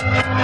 Thank you.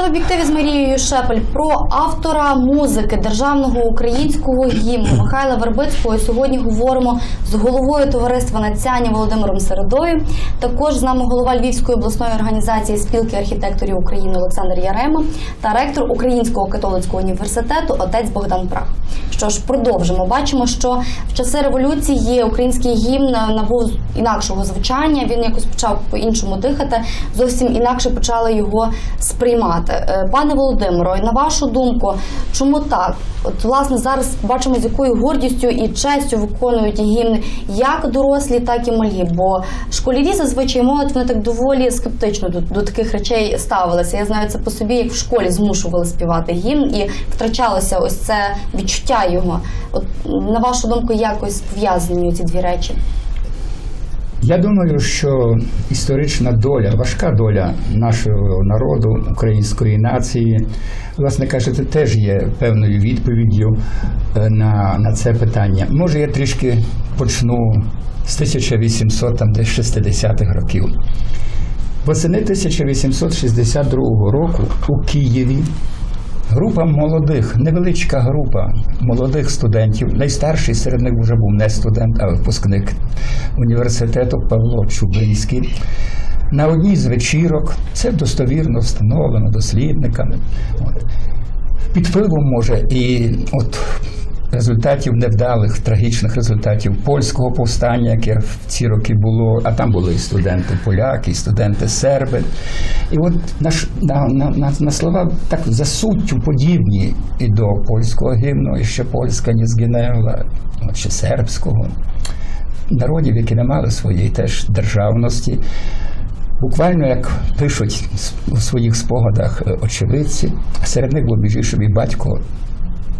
Це в об'єктиві з Марією Шепель про автора музики державного українського гімну Михайла Вербицького. І Сьогодні говоримо з головою товариства Нацяння Володимиром Середою. Також з нами голова Львівської обласної організації спілки архітекторів України Олександр Ярема та ректор Українського католицького університету отець Богдан Прах. Що ж, продовжимо. Бачимо, що в часи революції український гімн набув інакшого звучання. Він якось почав по-іншому дихати. Зовсім інакше почали його сприймати. Е, Пане Володимиро, на вашу думку, чому так? От власне зараз бачимо, з якою гордістю і честю виконують гімни як дорослі, так і малі. Бо школярі зазвичай молодь вони так доволі скептично до, до таких речей ставилися. Я знаю це по собі, як в школі змушували співати гімн і втрачалося ось це відчуття його. От на вашу думку, якось пов'язані ці дві речі? Я думаю, що історична доля, важка доля нашого народу, української нації, власне кажучи, теж є певною відповіддю е, на, на це питання. Може, я трішки почну з 1860-х років. Восени 1862 року у Києві Група молодих, невеличка група молодих студентів. Найстарший серед них вже був не студент, а випускник університету Павло Чубинський. На одній з вечірок, це достовірно встановлено дослідниками. Під впливом може і от результатів невдалих, трагічних результатів польського повстання, яке в ці роки було, а там були і студенти поляки, і студенти серби. І от на, на, на, на, слова так за суттю подібні і до польського гімну, і ще польська не згинела, ще сербського. Народів, які не мали своєї теж державності. Буквально, як пишуть у своїх спогадах е, очевидці, серед них був іншим і батько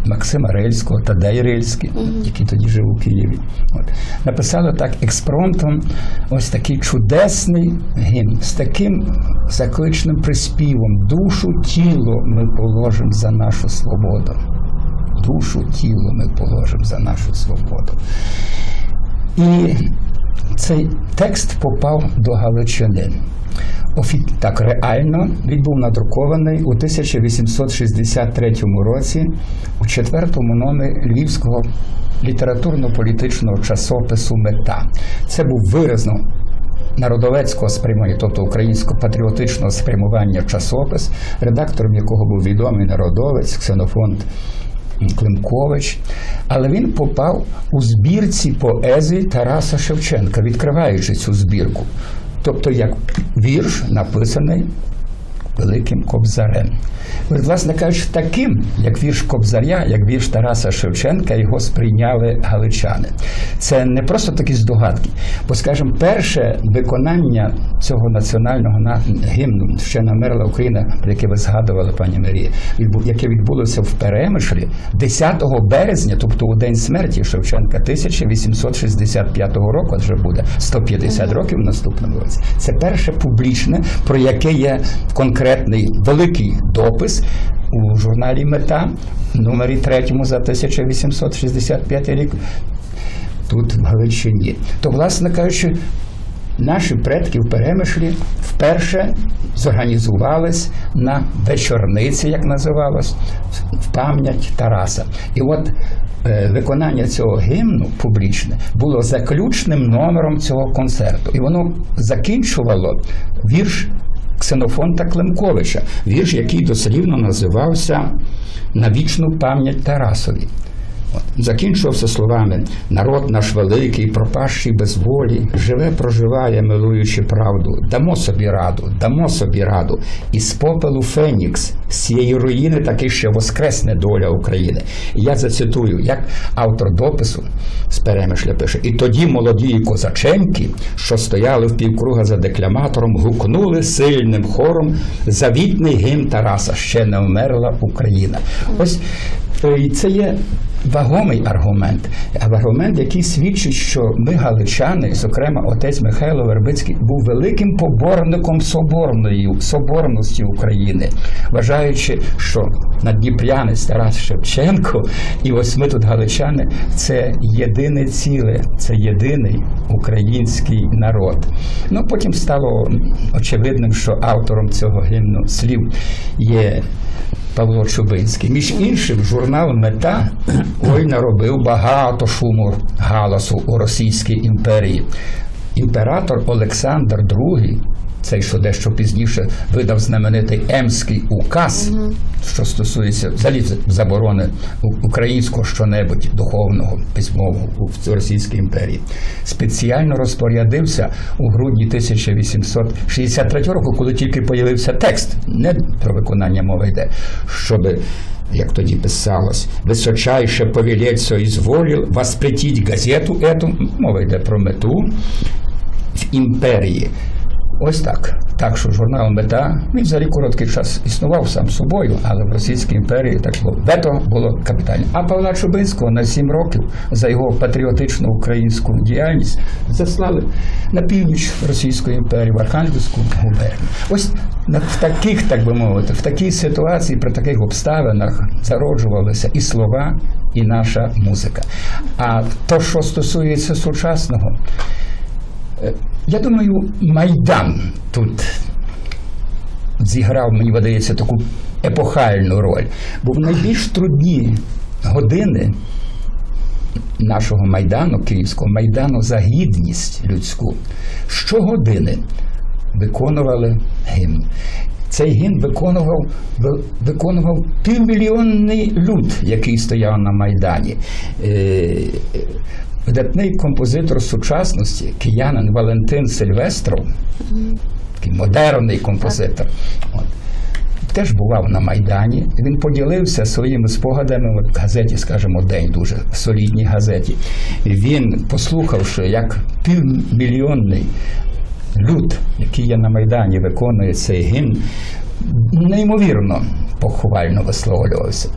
Максима Рильського, Тадей Рильський, який тоді жив у Києві. От. Написали так експромтом ось такий чудесний гімн з таким закличним приспівом Душу тіло ми положимо за нашу свободу. Душу тіло ми положимо за нашу свободу. І цей текст попав до Галичини. Так, реально він був надрукований у 1863 році у четвертому номері Львівського літературно-політичного часопису Мета. Це був виразно народовецького спрямування, тобто українсько-патріотичного спрямування часопис, редактором якого був відомий народовець Ксенофонт Климкович, але він попав у збірці поезії Тараса Шевченка, відкриваючи цю збірку. Тобто як вірш, написаний Великим Кобзарем. От, Власне кажучи, таким, як вірш Кобзаря, як вірш Тараса Шевченка, його сприйняли галичани. Це не просто такі здогадки. Бо, скажімо, перше виконання цього національного гімну ще намерла Україна, про яке ви згадували, пані Марія, яке відбулося в Перемишлі 10 березня, тобто у день смерті Шевченка 1865 року, вже буде 150 років в наступному році. Це перше публічне, про яке є конкретний великий допис у журналі Мета, номері 3 за 1865 рік. Тут в Галичині. То, власне кажучи, наші предки в Перемишлі вперше зорганізувались на вечорниці, як називалось, в пам'ять Тараса. І от е, виконання цього гімну публічне було заключним номером цього концерту. І воно закінчувало вірш Ксенофонта Климковича, вірш, який дослівно називався На вічну пам'ять Тарасові. От. Закінчувався словами народ наш великий, пропащий без волі, живе, проживає, милуючи правду. Дамо собі раду, дамо собі раду. І з попелу Фенікс, з цієї руїни таки ще воскресне доля України. І я зацитую, як автор допису з перемишля пише: І тоді молоді козаченки, що стояли в півкруга за декламатором, гукнули сильним хором завітний гімн Тараса. Ще не вмерла Україна. Ось е, це є вагомий аргумент, аргумент, який свідчить, що ми, галичани, зокрема отець Михайло Вербицький, був великим поборником соборної соборності України, вважаючи, що надніпрянець Тарас Шевченко, і ось ми тут галичани, це єдине ціле, це єдиний український народ. Ну потім стало очевидним, що автором цього гімну слів є Павло Чубинський. Між іншим, журнал Мета ой наробив багато шуму галасу у Російській імперії. Імператор Олександр II, цей, що дещо пізніше видав знаменитий Емський указ, що стосується взагалі заборони українського щонебудь духовного письмового у Російській імперії, спеціально розпорядився у грудні 1863 року, коли тільки появився текст, не про виконання мови йде, щоби. Як тоді писалось, височайше повелецо ізволів воспретіть газету ету, мова йде про мету, в імперії. Ось так. Так що журнал Мета він взагалі короткий час існував сам собою, але в Російській імперії так було. Вето було капітальне. А Павла Чубинського на сім років за його патріотичну українську діяльність заслали на північ Російської імперії, в Архангельську губернію. Ось в таких, так би мовити, в такій ситуації, при таких обставинах зароджувалися і слова, і наша музика. А то, що стосується сучасного, я думаю, Майдан тут зіграв, мені видається, таку епохальну роль. Бо в найбільш трудні години нашого майдану, Київського майдану за гідність людську, щогодини виконували гімн. Цей гімн виконував, виконував півмільйонний люд, який стояв на Майдані. Видатний композитор сучасності, киянин Валентин Сильвестров, такий модерний композитор. От. Теж бував на Майдані. Він поділився своїми спогадами в газеті, скажімо, День дуже солідній газеті. І Він, послухавши, як півмільйонний люд, який є на Майдані, виконує цей гімн, неймовірно похвально висловлювався.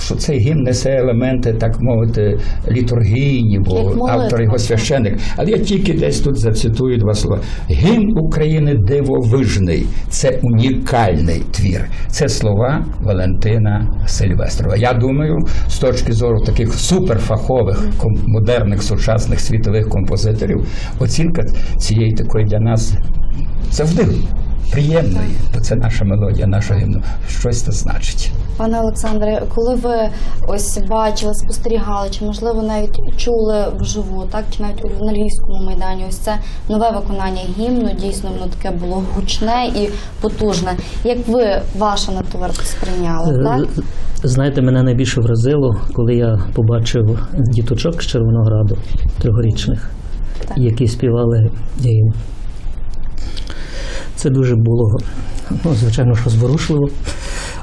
Що цей гімн несе елементи, так мовити, літургійні, бо автор його так. священник. Але я тільки десь тут зацитую два слова. Гімн України дивовижний, це унікальний твір. Це слова Валентина Сильвестрова. Я думаю, з точки зору таких суперфахових, модерних, сучасних світових композиторів, оцінка цієї такої для нас завжди приємної, бо це наша мелодія, наша гімну. Щось це значить. Пане Олександре, коли ви ось бачили, спостерігали, чи можливо навіть чули вживу, так чи навіть у- на Львівському майдані, ось це нове виконання гімну, дійсно воно таке було гучне і потужне. Як ви ваше на товарку сприйняли, так? Е, Знаєте, мене найбільше вразило, коли я побачив діточок з Червонограду трьохрічних, Так. які співали гімн. Це дуже було, ну, звичайно, що зворушливо,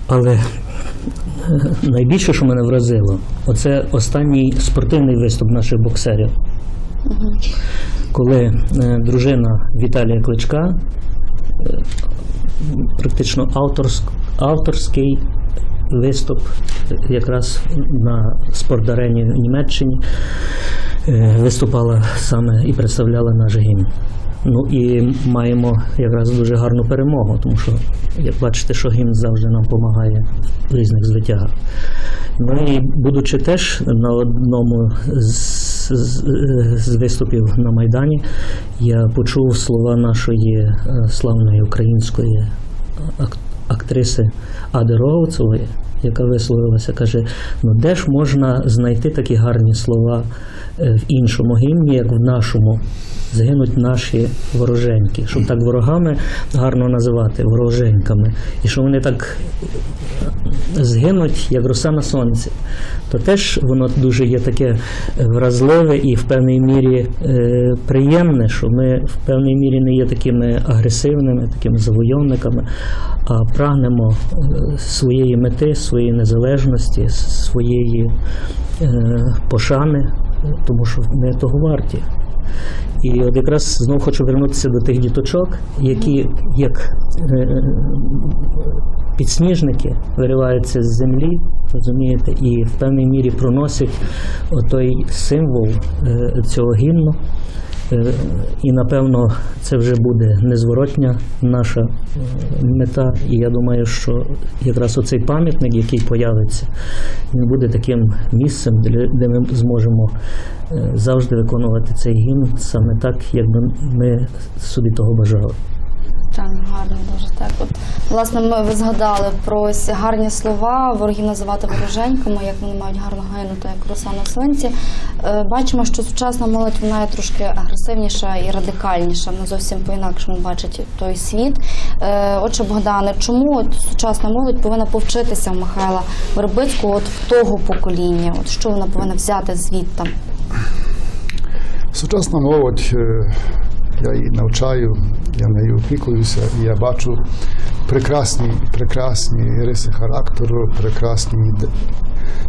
але е, найбільше, що мене вразило, оце останній спортивний виступ наших боксерів. Коли е, дружина Віталія Кличка е, практично авторськ, авторський виступ якраз на спордарені в Німеччині виступала саме і представляла наш гімн. Ну і маємо якраз дуже гарну перемогу, тому що, як бачите, що гімн завжди нам допомагає в різних звитягах. Ну і будучи теж на одному з, з, з виступів на Майдані, я почув слова нашої е, славної української актриси Ади Роговцевої, яка висловилася, каже: ну де ж можна знайти такі гарні слова е, в іншому гімні, як в нашому. Згинуть наші вороженьки, щоб так ворогами гарно називати вороженьками, і що вони так згинуть, як роса на сонці, то теж воно дуже є таке вразливе і в певній мірі е, приємне, що ми в певній мірі не є такими агресивними, такими завойовниками, а прагнемо е, своєї мети, своєї незалежності, своєї е, пошани, тому що ми того варті. І от якраз знову хочу вернутися до тих діточок, які як е, підсніжники вириваються з землі, розумієте, і в певній мірі проносять отой символ е, цього гімну. Е, І напевно це вже буде незворотня наша е, мета. І я думаю, що якраз оцей пам'ятник, який появиться, він буде таким місцем, де ми зможемо е, завжди виконувати цей гімн саме так, як би ми собі того бажали. Так, гарно дуже так. От власне, ми ви згадали про ось гарні слова, ворогів називати вороженьками, як вони мають гарно гинути, як роса на сонці. Е, Бачимо, що сучасна молодь вона є трошки агресивніша і радикальніша. Вона зовсім по-інакшому бачить той світ. Е, Отже, Богдане, чому от сучасна молодь повинна повчитися в Михайла Вербицького от в того покоління? От що вона повинна взяти звідти? Сучасна молодь, е, я її навчаю, я нею опікуюся, і я бачу прекрасні, прекрасні риси характеру, прекрасні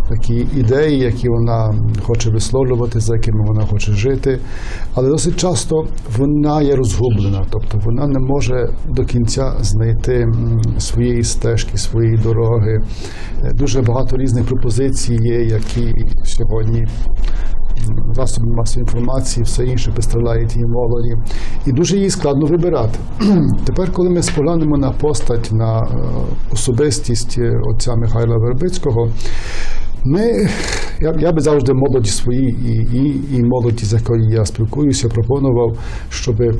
такі ідеї, які вона хоче висловлювати, за якими вона хоче жити. Але досить часто вона є розгублена, тобто вона не може до кінця знайти своєї стежки, своєї дороги. Дуже багато різних пропозицій є, які сьогодні засоби масової інформації, все інше представляють її молоді. І дуже їй складно вибирати. Тепер, коли ми споглянемо на постать, на е, особистість е, отця Михайла Вербицького, ми, я, я би завжди молоді свої і, і, і молоді, з якою я спілкуюся, пропонував, щоби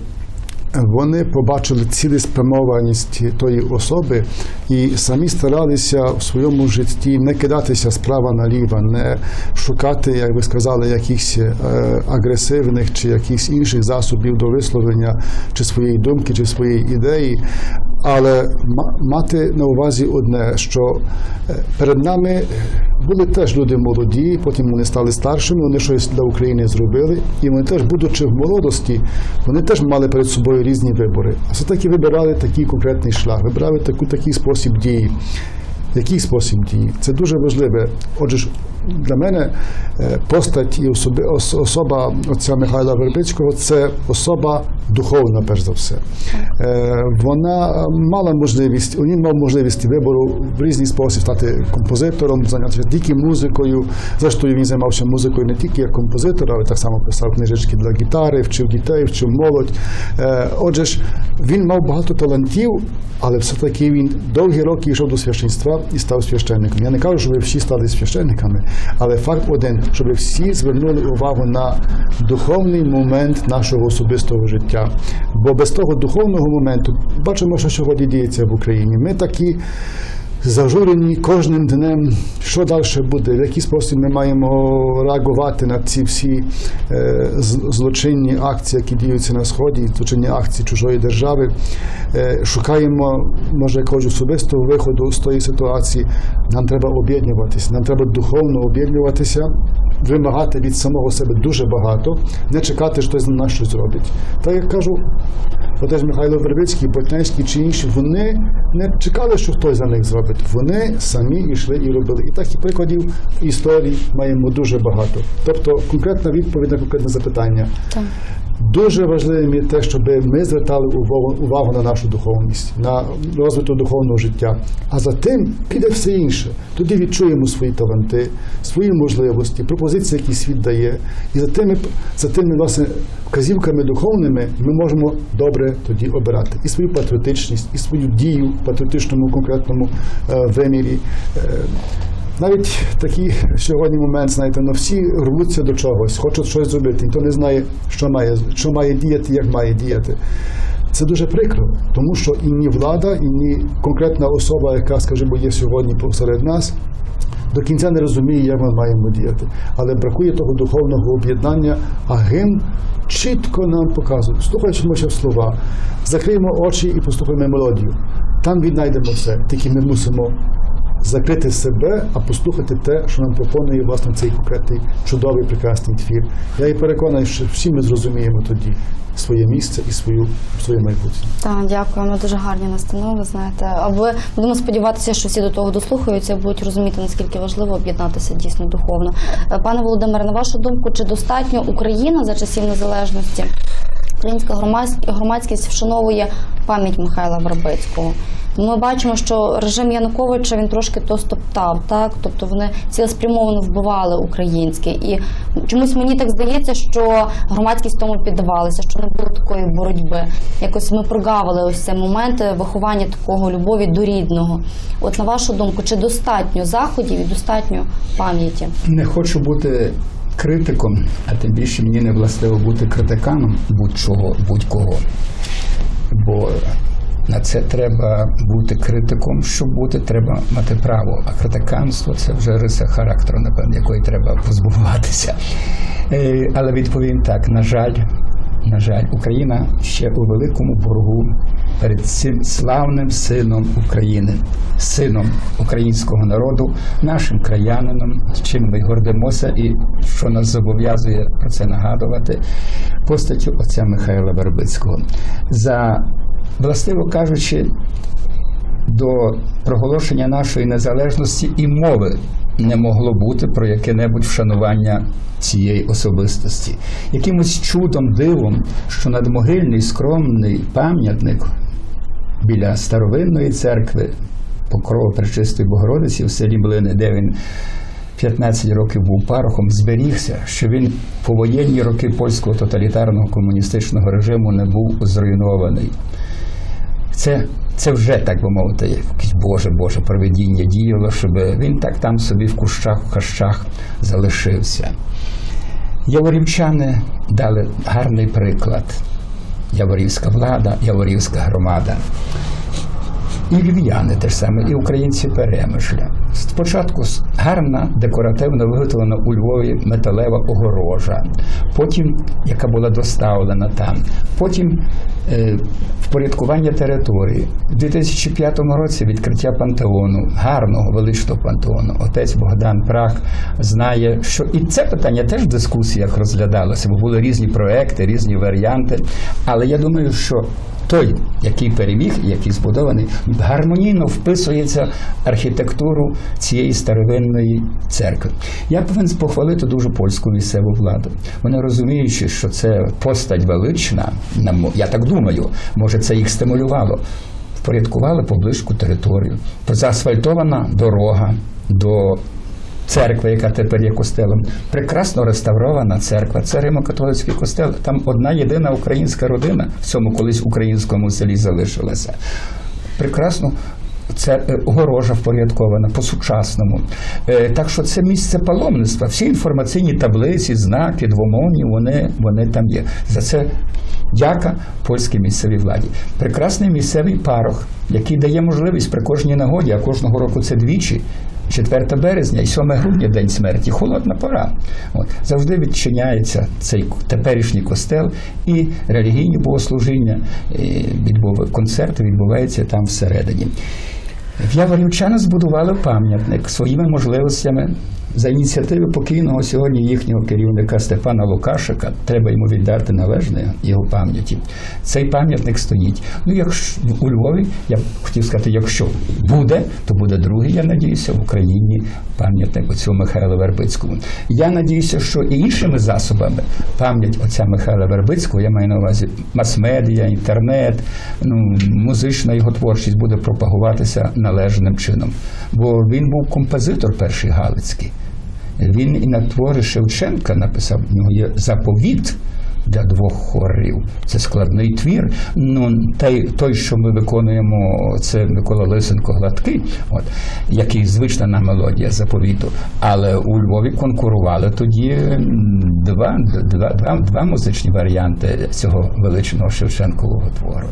вони побачили цілеспрямованість тої особи і самі старалися в своєму житті не кидатися справа наліво, не шукати, як ви сказали, якихось е, агресивних чи якихось інших засобів до висловлення чи своєї думки, чи своєї ідеї. Але мати на увазі одне, що е, перед нами були теж люди молоді, потім вони стали старшими, вони щось для України зробили, і вони теж, будучи в молодості, вони теж мали перед собою різні вибори. А все-таки вибирали такий конкретний шлях, вибирали таку, такий спосіб дії. Який спосіб дії? Це дуже важливе. Отже, для мене е, постать і особи, особа отця Михайла Вербицького це особа духовна, перш за все. Е, Вона мала можливість, він мав можливість вибору в різний спосіб стати композитором, зайнятися тільки музикою. Зрештою, він займався музикою не тільки як композитор, але так само писав книжечки для гітари, вчив дітей, вчив молодь. Е, Отже ж, він мав багато талантів, але все-таки він довгі роки йшов до священства і став священником. Я не кажу, що ви всі стали священниками, але факт один, щоб всі звернули увагу на духовний момент нашого особистого життя. Бо без того духовного моменту бачимо, що сьогодні діється в Україні. Ми такі зажурені кожним днем, що далі буде, в який спосіб ми маємо реагувати на ці всі е, злочинні акції, які діються на сході, злочинні акції чужої держави. Е, шукаємо, може, якогось особистого виходу з тої ситуації. Нам треба об'єднуватися, нам треба духовно об'єднуватися. Вимагати від самого себе дуже багато, не чекати, що хтось на нас щось зробить. Так як кажу, Отець Михайло Вербицький, Ботнянський чи інші, вони не чекали, що хтось за них зробить. Вони самі йшли і робили. І таких прикладів історій маємо дуже багато. Тобто конкретна відповідь на конкретне запитання. Так. Дуже важливим є те, щоб ми звертали увагу, увагу на нашу духовність, на розвиток духовного життя. А за тим піде все інше. Тоді відчуємо свої таланти, свої можливості, пропозиції, які світ дає. І за тими, за тими власне, вказівками духовними ми можемо добре тоді обирати і свою патріотичність, і свою дію в патріотичному конкретному е, вимірі. Е, навіть такий сьогодні момент, знаєте, ну всі рвуться до чогось, хочуть щось зробити, ніхто не знає, що має, що має діяти, як має діяти. Це дуже прикро, тому що і ні влада, і ні конкретна особа, яка, скажімо, є сьогодні посеред нас, до кінця не розуміє, як ми маємо діяти. Але бракує того духовного об'єднання, а гімн чітко нам показує. Слухаємося в слова, закриємо очі і послухаємо мелодію. Там віднайдемо все, тільки ми мусимо закрити себе, а послухати те, що нам пропонує власне цей конкретний чудовий прекрасний твір. Я і переконаний, що всі ми зрозуміємо тоді своє місце і свою своє майбутнє. Так, дякуємо. Дуже гарні настанови. Знаєте, аби будемо сподіватися, що всі до того дослухаються, будуть розуміти наскільки важливо об'єднатися дійсно духовно. Е, Пане Володимире, на вашу думку, чи достатньо Україна за часів незалежності українська громадськ- громадськість вшановує пам'ять Михайла Вербицького. Ми бачимо, що режим Януковича він трошки то стоптав, так тобто вони цілеспрямовано вбивали українське. І чомусь мені так здається, що громадськість тому піддавалася, що не було такої боротьби. Якось ми прогавили ось цей момент виховання такого любові до рідного. От на вашу думку, чи достатньо заходів і достатньо пам'яті? Не хочу бути критиком, а тим більше мені не властиво бути критиканом будь-чого, будь-кого. Бо на це треба бути критиком. Щоб бути, треба мати право. А критиканство це вже риса характеру, напевно, якої треба позбуватися. Е, Але відповім так: на жаль, на жаль, Україна ще у великому боргу перед цим славним сином України, сином українського народу, нашим краянином, чим ми гордимося, і що нас зобов'язує про це нагадувати, постаттю отця Михайла Вербицького. За властиво кажучи, до проголошення нашої незалежності і мови не могло бути про яке-небудь вшанування цієї особистості. Якимось чудом, дивом, що надмогильний скромний пам'ятник біля старовинної церкви Покрова Пречистої Богородиці в селі Блини, де він 15 років був парохом, зберігся, що він по воєнні роки польського тоталітарного комуністичного режиму не був зруйнований. Це, це вже, так би мовити, якесь Боже, Боже проведіння діяло, щоб він так там собі в кущах, в хащах залишився. Яворівчани дали гарний приклад. Яворівська влада, Яворівська громада. І львів'яни теж саме, і українці перемишля. Спочатку гарна, декоративно виготовлена у Львові металева огорожа, потім, яка була доставлена там, потім е, впорядкування території. У 2005 році відкриття пантеону, гарного величного пантеону. Отець Богдан Прах знає, що і це питання теж в дискусіях розглядалося, бо були різні проекти, різні варіанти. Але я думаю, що той, який переміг, який збудований, гармонійно вписується архітектуру цієї старовинної церкви. Я повинен похвалити дуже польську місцеву владу. Вони розуміючи, що це постать велична, я так думаю, може це їх стимулювало. Впорядкували поближку територію. Заасфальтована дорога до церкви, яка тепер є костелом, прекрасно реставрована церква. Це Римо-католицький костел. Там одна єдина українська родина в цьому колись українському селі залишилася. Прекрасно. Це е, огорожа впорядкована по-сучасному. Е, Так що це місце паломництва. Всі інформаційні таблиці, знаки, двомовні, вони, вони там є. За це дяка польській місцевій владі. Прекрасний місцевий парох, який дає можливість при кожній нагоді, а кожного року це двічі. 4 березня і 7 грудня день смерті, холодна пора. От завжди відчиняється цей теперішній костел і релігійні богослужіння, і відбув концерти відбуваються там всередині. В Яворівчани збудували пам'ятник своїми можливостями за ініціативи покійного сьогодні їхнього керівника Степана Лукашика. Треба йому віддати належне його пам'яті. Цей пам'ятник стоїть. Ну, якщо у Львові, я б хотів сказати, якщо буде, то буде другий, я надіюся, в Україні пам'ятник оцього Михайла Вербицького. Я надіюся, що і іншими засобами пам'ять отця Михайла Вербицького, я маю на увазі мас-медіа, інтернет, ну, музична його творчість буде пропагуватися належним чином. Бо він був композитор перший Галицький. Він і на твори Шевченка написав, в нього є заповіт для двох хорів. Це складний твір. Ну, той, що ми виконуємо, це Микола Лисенко Гладкий, от, який звична нам мелодія заповіту. Але у Львові конкурували тоді два, два, два, два музичні варіанти цього величного Шевченкового твору.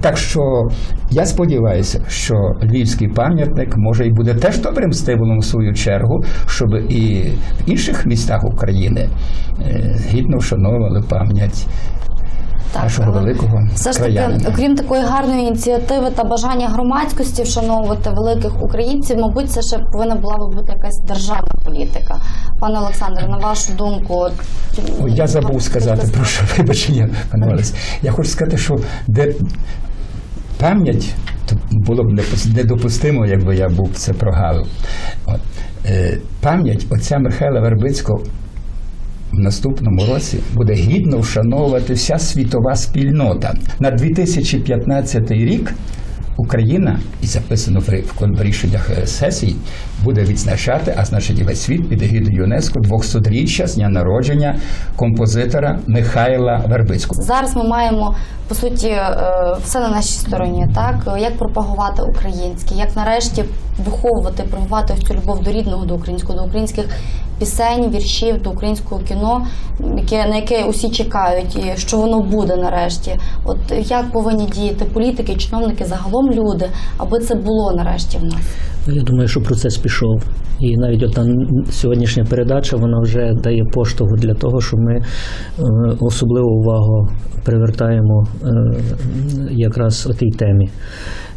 Так що я сподіваюся, що львівський пам'ятник може і буде теж добрим стимулом в свою чергу, щоб і в інших містах України е, гідно вшановували пам'ять Так, нашого великого Все ж таки, окрім такої гарної ініціативи та бажання громадськості вшановувати великих українців, мабуть, це ще повинна була би бути якась державна політика. Пане Олександре, на вашу думку, от, я забув сказати, прошу вибачення, пане Олесь. Я хочу сказати, що де пам'ять то було б недопустимо, якби я був це прогалив. Е, пам'ять отця Михайла Вербицького, в наступному році буде гідно вшановувати вся світова спільнота. На 2015 рік Україна, і записано в рішеннях е, сесії, буде відзначати, а значить і весь світ під егідою ЮНЕСКО 200-річчя з дня народження композитора Михайла Вербицького. Зараз ми маємо по суті е, все на нашій стороні. Так як пропагувати українське, як нарешті виховувати, пропагувати цю любов до рідного, до українського, до українських пісень, віршів, до українського кіно, яке на яке усі чекають, і що воно буде нарешті. От як повинні діяти політики, чиновники, загалом люди, аби це було нарешті в нас. Я думаю, що процес пішов. І навіть ота сьогоднішня передача вона вже дає поштовх для того, що ми е, особливу увагу привертаємо е, якраз о тій темі.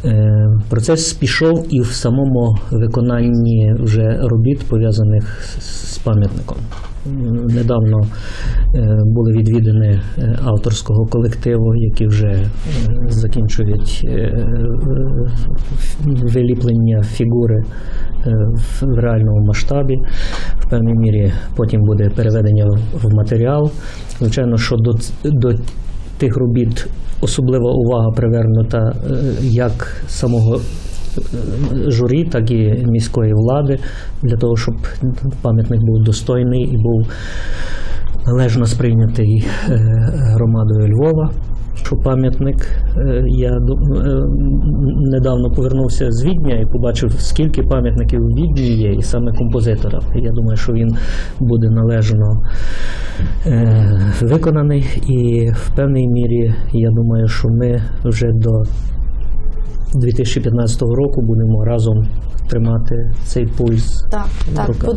Е, Процес пішов і в самому виконанні вже робіт, пов'язаних з пам'ятником. Недавно е, були відвідини е, авторського колективу, які вже е, закінчують виліплення фігури в реальному масштабі. В певній мірі потім буде переведення в- матеріал. Звичайно, що до, до тих робіт особлива увага привернута як самого журі, так і міської влади для того, щоб пам'ятник був достойний і був належно сприйнятий е, громадою Львова. Що пам'ятник, е, я е, недавно повернувся з Відня і побачив, скільки пам'ятників у Відні є, і саме композитора. Я думаю, що він буде належно виконаний, і в певній мірі я думаю, що ми вже до 2015 року будемо разом тримати цей пульс. Так, так. Рука.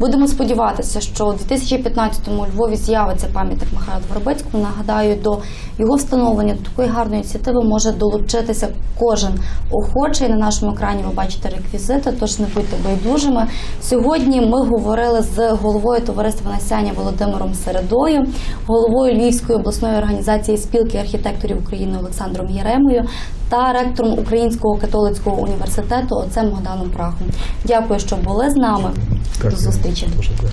Будемо сподіватися, що у 2015-му у Львові з'явиться пам'ятник Михайлу Вербицькому. Нагадаю, до його встановлення до такої гарної ініціативи може долучитися кожен охочий. На нашому екрані ви бачите реквізити, тож не будьте байдужими. Сьогодні ми говорили з головою товариства Насяння Володимиром Середою, головою Львівської обласної організації спілки архітекторів України Олександром Єремою та ректором Українського католицького університету отцем Богданом Прахом. Дякую, що були з нами. До зустрічі. Дуже дякую.